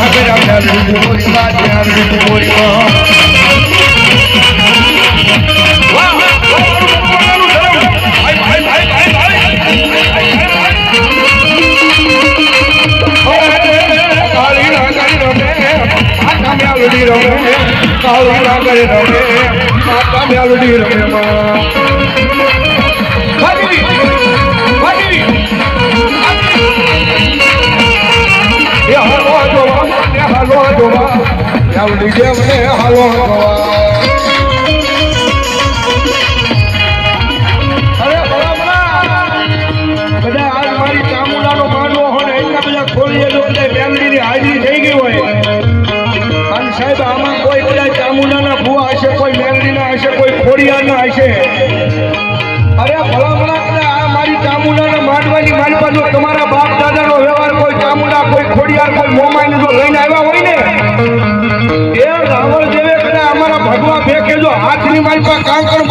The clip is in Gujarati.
કાકરા મેલડી મોરી માં મેલડી મોરી માં કાળી નાગરી રમે માતા મેલડી રમે માતા મેલડી રમે માં હાજરી થઈ ગઈ હોય. અને સાહેબ, આમાં કોઈ બધા ચામુંડાના ભૂવા હશે, કોઈ મેલડીના હશે, કોઈ ખોડિયાના હશે. અરે ભલા ભલા બધા આ મારી ચામુંડાના માંડવાની માંડવાનો તમારા બાપ દાદાનો વ્યવહાર, કોઈ ચામુંડા, કોઈ ખોડિયાર, કોઈ મોમાઈને જો લઈને એ રાવણ હાથની કદાચ પર કામ ફેંકે